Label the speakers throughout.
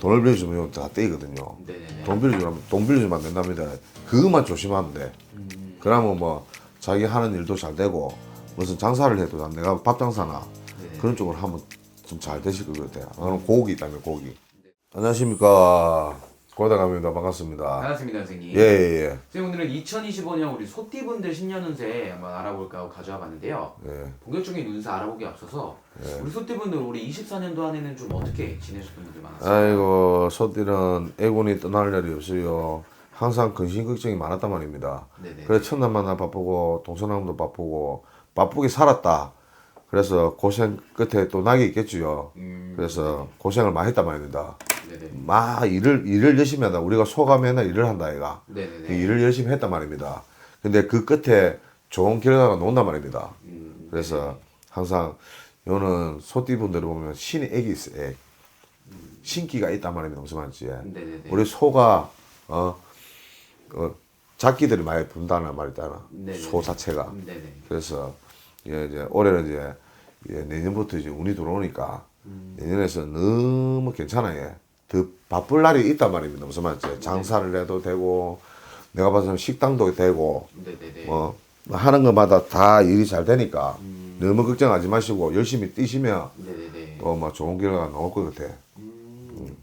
Speaker 1: 돈을 빌려주면 다 떼이거든요.
Speaker 2: 네네네.
Speaker 1: 돈 빌려주면 돈 빌려주면 안 된답니다. 그것만 조심하면 돼.
Speaker 2: 음,
Speaker 1: 그러면 뭐 자기 하는 일도 잘 되고 무슨 장사를 해도 내가 밥 장사나
Speaker 2: 네네.
Speaker 1: 그런 쪽으로 하면 좀 잘 되실 것 같아요. 그럼 고기 있다면 고기. 안녕하십니까 고대감입니다. 반갑습니다.
Speaker 2: 반갑습니다, 선생님.
Speaker 1: 예 예 예.
Speaker 2: 선생님 오늘은 2025년 우리 소띠분들 신년 운세 한번 알아볼까 하고 가져와 봤는데요.
Speaker 1: 예.
Speaker 2: 본격적인 운세 알아보기 앞서서 우리 소띠분들 우리 24년도 안에는 좀 어떻게 지내셨던 분들 많았어요?
Speaker 1: 아이고 소띠는 애군이 떠날 날이 없어요. 항상 근심 걱정이 많았단 말입니다.
Speaker 2: 네네.
Speaker 1: 그래 첫날 만나 바쁘고 동서남도 바쁘고 바쁘게 살았다. 그래서 고생 끝에 또 낙이 있겠지요.
Speaker 2: 음,
Speaker 1: 그래서 고생을 많이 했단 말입니다.
Speaker 2: 네네.
Speaker 1: 막 일을 일을 열심히 한다. 우리가 소감에는 일을 한다 이가.
Speaker 2: 네네네.
Speaker 1: 그 일을 열심히 했단 말입니다. 근데 그 끝에 좋은 결과가 나온단 말입니다.
Speaker 2: 음,
Speaker 1: 그래서 항상 요는 소띠 분들을 보면 신이 애기 있어. 애. 신기가 있단 말입니다. 무슨 말인지.
Speaker 2: 네네네.
Speaker 1: 우리 소가 어, 어 작기들이 많이 분다는 말 있잖아.
Speaker 2: 네네.
Speaker 1: 소 자체가.
Speaker 2: 네네.
Speaker 1: 그래서 예, 이제 올해는 이제 예, 내년부터 이제 운이 들어오니까 내년에서 너무 괜찮아요. 더 바쁠 날이 있단 말입니다. 무슨 말인지 장사를 해도 되고 내가 봐서는 식당도 되고
Speaker 2: 네네네.
Speaker 1: 뭐 하는 것마다 다 일이 잘 되니까 너무 걱정하지 마시고 열심히 뛰시면
Speaker 2: 네네네.
Speaker 1: 또뭐 좋은 결과가 나올 것 같아. 음.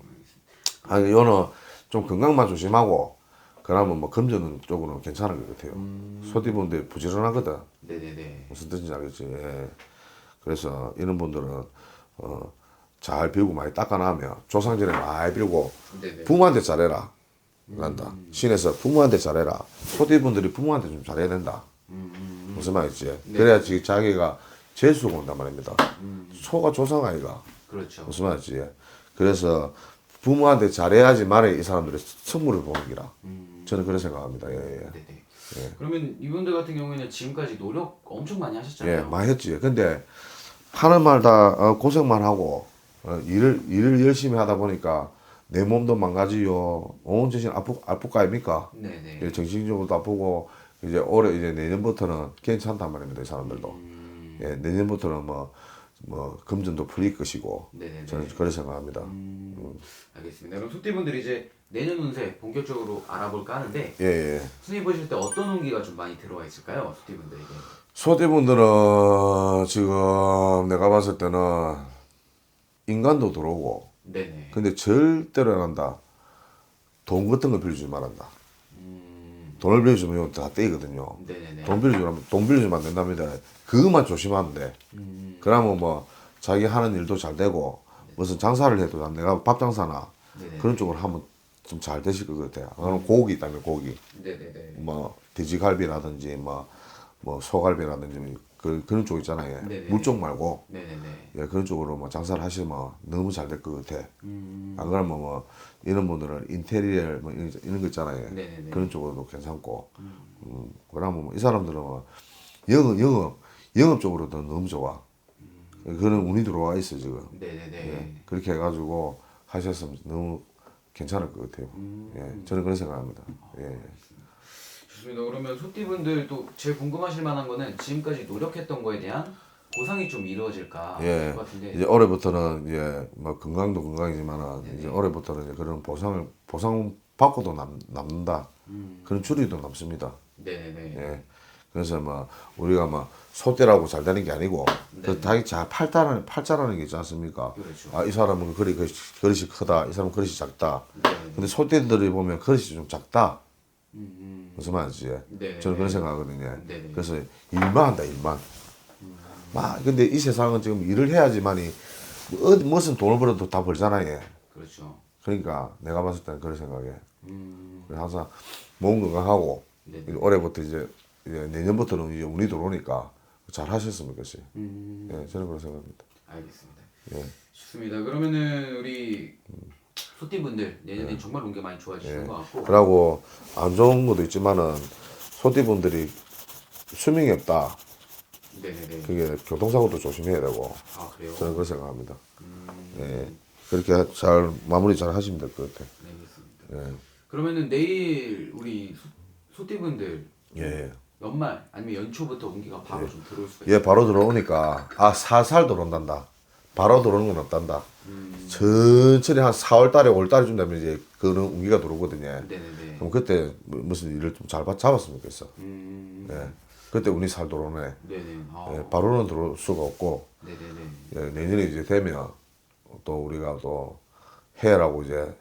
Speaker 1: 아, 요는 좀 건강만 조심하고 그러면 뭐 금전 쪽으로는 괜찮을 것 같아요. 소띠분들 부지런하거든.
Speaker 2: 네네네.
Speaker 1: 무슨 뜻인지 알겠지? 예. 그래서 이런 분들은 어, 잘 빌고 많이 닦아놔면 조상전에 많이 빌고
Speaker 2: 네네.
Speaker 1: 부모한테 잘해라. 난다. 신에서 부모한테 잘해라. 소띠분들이 부모한테 좀 잘해야 된다. 무슨 말이지? 그래야지 자기가 재수가 온단 말입니다. 소가 조상 아이가
Speaker 2: 그렇죠.
Speaker 1: 무슨 말이지? 그래서 부모한테 잘해야지 말에 이 사람들이 선물을 보는 기라. 저는 그렇게 생각합니다. 예, 예.
Speaker 2: 네네. 그러면 이분들 같은 경우에는 지금까지 노력 엄청 많이
Speaker 1: 예,
Speaker 2: 하셨잖아요.
Speaker 1: 많이 했지. 근데 하는 말다 어, 고생만 하고 어, 일을 일을 열심히 하다 보니까 내 몸도 망가지요. 온 정신 아프 아플 거 아닙니까?
Speaker 2: 네네.
Speaker 1: 예, 정신적으로도 아프고 이제 올해 이제 내년부터는 괜찮단 말입니다. 이 사람들도.
Speaker 2: 음,
Speaker 1: 예, 내년부터는 뭐, 뭐, 금전도 풀릴 것이고,
Speaker 2: 네네네.
Speaker 1: 저는 그렇게 생각합니다.
Speaker 2: 음, 알겠습니다. 그럼 소띠분들이 이제 내년 운세 본격적으로 알아볼까 하는데
Speaker 1: 예, 예.
Speaker 2: 선생님 보실 때 어떤 운기가 좀 많이 들어와 있을까요? 소띠분들에게.
Speaker 1: 소띠분들은 지금 내가 봤을 때는 인간도 들어오고,
Speaker 2: 네네.
Speaker 1: 근데 절대로 안 한다. 돈 같은 거 빌려주지 말한다.
Speaker 2: 음,
Speaker 1: 돈을 빌려주면 다 떼이거든요.
Speaker 2: 네네네.
Speaker 1: 돈 빌려주면, 돈 빌려주면 안 된답니다. 그것만 조심하면 돼.
Speaker 2: 음,
Speaker 1: 그러면 뭐, 자기 하는 일도 잘 되고, 무슨 장사를 해도 내가 밥 장사나
Speaker 2: 네네.
Speaker 1: 그런 쪽으로 하면 좀 잘 되실 것 같아요. 그럼 고기 있다면 고기.
Speaker 2: 네네네.
Speaker 1: 뭐, 돼지갈비라든지, 뭐, 뭐, 소갈비라든지, 그, 그런 쪽 있잖아요.
Speaker 2: 네네.
Speaker 1: 물쪽 말고,
Speaker 2: 네네네.
Speaker 1: 예, 그런 쪽으로 뭐 장사를 하시면 너무 잘 될 것 같아.
Speaker 2: 음,
Speaker 1: 안 그러면 뭐, 이런 분들은 인테리어, 뭐, 이런, 이런 거 있잖아요.
Speaker 2: 네네네.
Speaker 1: 그런 쪽으로도 괜찮고, 음, 그러면 뭐, 이 사람들은 뭐, 영업, 영업, 영업 쪽으로도 너무 좋아. 그런 운이 들어와 있어, 지금.
Speaker 2: 네네네.
Speaker 1: 예, 그렇게 해가지고 하셨으면 너무 괜찮을 것 같아요.
Speaker 2: 음.
Speaker 1: 예, 저는 그런 생각합니다. 예.
Speaker 2: 좋습니다. 그러면 소띠분들도 제일 궁금하실 만한 거는 지금까지 노력했던 거에 대한 보상이 좀 이루어질까
Speaker 1: 예.
Speaker 2: 할것 같은데.
Speaker 1: 이제 올해부터는 이제 뭐 건강도 건강이지만은 이제 올해부터는 이제 그런 보상을 보상 받고도 남, 남는다.
Speaker 2: 음,
Speaker 1: 그런 줄이도 남습니다.
Speaker 2: 네네네.
Speaker 1: 예. 그래서 뭐 우리가 뭐 소떼라고 잘 되는 게 아니고 그 자기 잘 팔자라는 팔자라는 게 있지 않습니까?
Speaker 2: 그렇죠.
Speaker 1: 아 이 사람은 그리 그릇이, 그릇이 크다. 이 사람은 그릇이 작다.
Speaker 2: 네.
Speaker 1: 근데 소떼들이 보면 그릇이 좀 작다.
Speaker 2: 음, 음,
Speaker 1: 무슨 말인지
Speaker 2: 네.
Speaker 1: 저는 그런 생각하거든요.
Speaker 2: 네네.
Speaker 1: 그래서 일만 한다 일만. 막 근데 이 세상은 지금 일을 해야지만이 뭐 무슨 돈을 벌어도 다 벌잖아요.
Speaker 2: 그렇죠.
Speaker 1: 그러니까 내가 봤을 때는 그런 생각에
Speaker 2: 음,
Speaker 1: 그래서 항상 몸 건강하고
Speaker 2: 네.
Speaker 1: 올해부터 이제, 이제 내년부터는 이제 운이 들어오니까 잘 하셨으면 좋겠어요.
Speaker 2: 음,
Speaker 1: 예, 저는 그런 생각합니다.
Speaker 2: 알겠습니다.
Speaker 1: 예.
Speaker 2: 좋습니다. 그러면은 우리 소띠분들 내년에 정말 운게 많이 좋아지시는 것 같고.
Speaker 1: 그러고 안 좋은 것도 있지만은 소띠분들이 수명이 없다.
Speaker 2: 네네네.
Speaker 1: 그게 교통사고도 조심해야 되고
Speaker 2: 아 그래요?
Speaker 1: 저는 그렇게 생각합니다.
Speaker 2: 음,
Speaker 1: 예. 그렇게 잘 마무리 잘 하시면 될 것 같아요.
Speaker 2: 네, 알겠습니다.
Speaker 1: 예.
Speaker 2: 그러면은 내일 우리 소, 소띠분들
Speaker 1: 예.
Speaker 2: 연말 아니면 연초부터 운기가 바로 좀 들어올 수가 있어요.
Speaker 1: 얘 바로 들어오니까 아 살살 들어온단다. 바로 들어오는 건 없단다.
Speaker 2: 음.
Speaker 1: 천천히 한 4월 달에 5월 달에쯤 되면 이제 그런 운기가 들어오거든요.
Speaker 2: 네네네.
Speaker 1: 그럼 그때 뭐- 무슨 일을 좀 잘 잡았으면 좋겠어.
Speaker 2: 음.
Speaker 1: 예. 그때 운이 잘 들어오네.
Speaker 2: 네네. 아.
Speaker 1: 예, 바로는 들어올 수가 없고
Speaker 2: 네네네.
Speaker 1: 예, 내년에 이제 되면 또 우리가 또 해라고 이제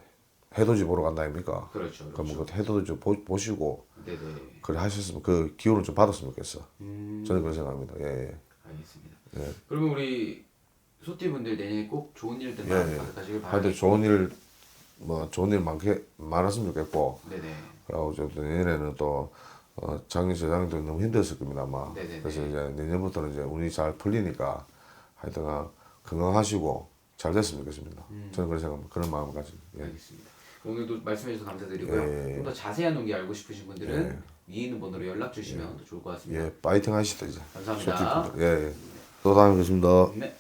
Speaker 1: 해돋이 보러 간다 아닙니까?
Speaker 2: 그렇죠.
Speaker 1: 그럼
Speaker 2: 그렇죠.
Speaker 1: 그 해돋이 좀 보, 보시고
Speaker 2: 네네.
Speaker 1: 그래 하셨으면 그 기운을 좀 받았으면 좋겠어.
Speaker 2: 음.
Speaker 1: 저는 그런 생각합니다. 예, 예.
Speaker 2: 알겠습니다.
Speaker 1: 예.
Speaker 2: 그러면 우리 소띠분들 내년에 꼭 좋은 일들만
Speaker 1: 예, 예.
Speaker 2: 가득하시길
Speaker 1: 하여튼
Speaker 2: 바라겠고.
Speaker 1: 좋은 일, 뭐 좋은 일 많게 많았으면 좋겠고,
Speaker 2: 네네.
Speaker 1: 그리고 저 내년에는 또 어, 작년 재작년도 너무 힘들었을 겁니다 아마.
Speaker 2: 네네네.
Speaker 1: 그래서 이제 내년부터는 이제 운이 잘 풀리니까 하여튼 건강하시고 잘 됐으면 좋겠습니다. 저는 그런 생각, 그런 마음을 가지고. 예.
Speaker 2: 알겠습니다. 오늘도 말씀해 주셔서 감사드리고요.
Speaker 1: 예, 예.
Speaker 2: 좀더 자세한 농기 알고 싶으신 분들은 위에 있는 번호로 연락 주시면 더 좋을 것 같습니다.
Speaker 1: 예, 파이팅 하시다 이제.
Speaker 2: 감사합니다.
Speaker 1: 예, 예. 또 다음에 뵙겠습니다.
Speaker 2: 네.